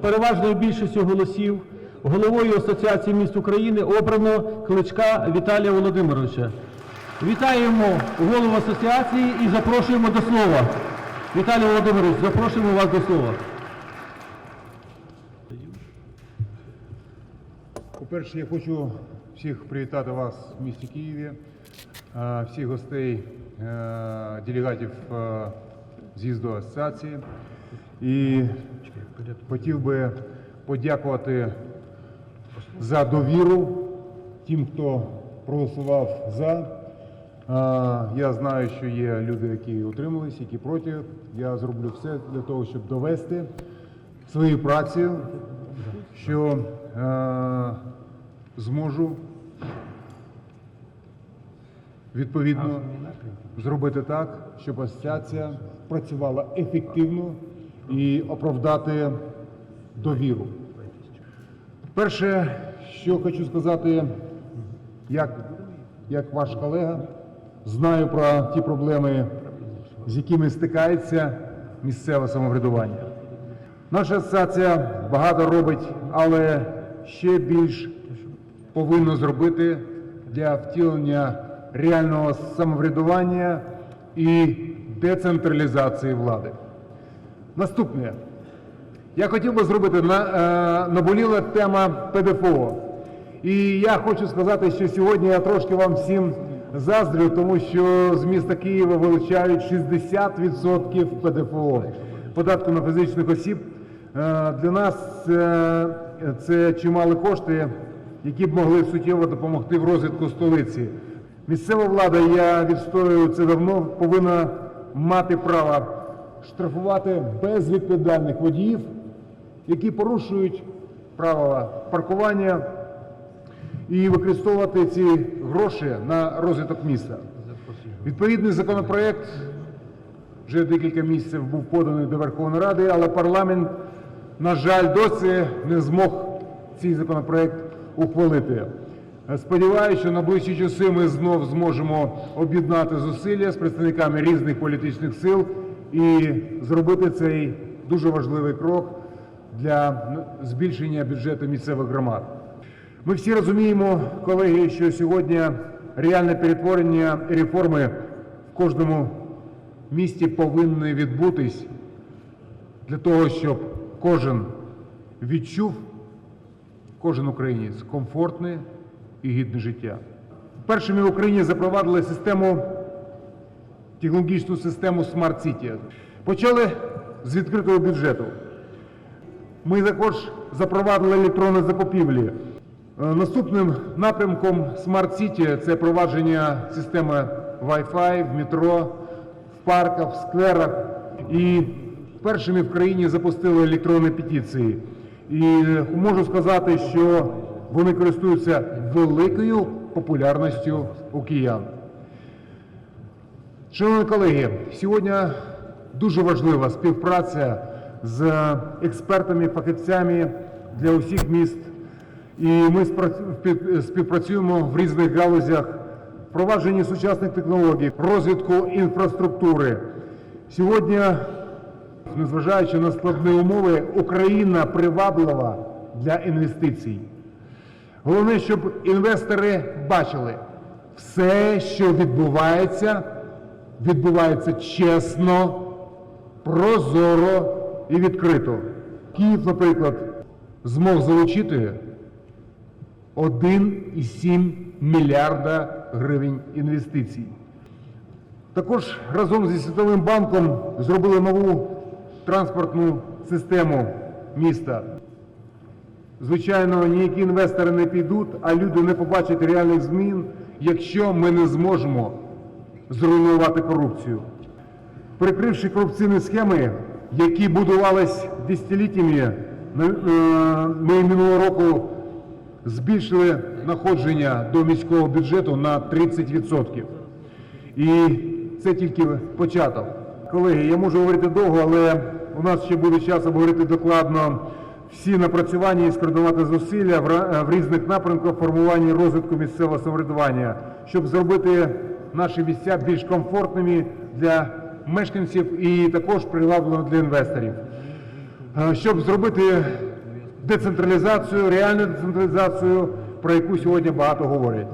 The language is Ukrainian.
Переважною більшістю голосів головою Асоціації міст України обрано Кличка Віталія Володимировича. Вітаємо голову асоціації і запрошуємо до слова. Віталій Володимирович, запрошуємо вас до слова. По-перше, я хочу всіх привітати вас в місті Києві, е, всіх гостей, е, делегатів е, з'їзду асоціації. І хотів би подякувати за довіру тим, хто проголосував за. Я знаю, що є люди, які утримались, які проти. Я зроблю все для того, щоб довести своєю працею, що зможу відповідно зробити так, щоб асоціація працювала ефективно і оправдати довіру. Перше, що хочу сказати, як, як ваш колега, знаю про ті проблеми, з якими стикається місцеве самоврядування. Наша асоціація багато робить, але ще більш повинно зробити для втілення реального самоврядування і децентралізації влади. Наступне. Я хотів би зробити на, е, наболіла тема ПДФО. І я хочу сказати, що сьогодні я трошки вам всім заздрю, тому що з міста Києва вилучають 60% ПДФО податку на фізичних осіб. Е, Для нас е, це чималі кошти, які б могли суттєво допомогти в розвитку столиці. Місцева влада, я відстоюю це давно, повинна мати право штрафувати безвідповідальних водіїв, які порушують правила паркування і використовувати ці гроші на розвиток міста. Відповідний законопроект вже декілька місяців був поданий до Верховної Ради, але парламент, на жаль, досі не змог цей законопроект ухвалити. Сподіваюся, що на ближчі часи ми знов зможемо об'єднати зусилля з представниками різних політичних сил і зробити цей дуже важливий крок для збільшення бюджету місцевих громад. Ми всі розуміємо, колеги, що сьогодні реальне перетворення і реформи в кожному місті повинні відбутись для того, щоб кожен відчув, кожен українець комфортне і гідне життя. Першими в Україні запровадили систему, технологічну систему Smart City. Почали з відкритого бюджету. Ми також запровадили електронні закупівлі. Е, Наступним напрямком Smart City це провадження системи Wi-Fi в метро, в парках, в скверах. І першими в країні запустили електронні петиції. І можу сказати, що вони користуються великою популярністю у киян. Шановні колеги, сьогодні дуже важлива співпраця з експертами, фахівцями для усіх міст. І ми співпрацюємо в різних галузях впровадженні сучасних технологій, розвитку інфраструктури. Сьогодні, незважаючи на складні умови, Україна приваблива для інвестицій. Головне, щоб інвестори бачили, все, що відбувається, відбувається чесно, прозоро і відкрито. Київ, наприклад, змог залучити 1,7 мільярда гривень інвестицій. Також разом зі Світовим банком зробили нову транспортну систему міста. Звичайно, ніякі інвестори не підуть, а люди не побачать реальних змін, якщо ми не зможемо зруйнувати корупцію. Прикривши корупційні схеми, які будувались десятиліттями, е, ми минулого року збільшили надходження до міського бюджету на 30%. І це тільки початок. Колеги, я можу говорити довго, але у нас ще буде час обговорити докладно всі напрацювання і скоординувати зусилля в, різних напрямках формування розвитку місцевого самоврядування, щоб зробити наші місця більш комфортними для мешканців і також привабливими для інвесторів. е, щоб зробити децентралізацію, реальну децентралізацію, про яку сьогодні багато говорять.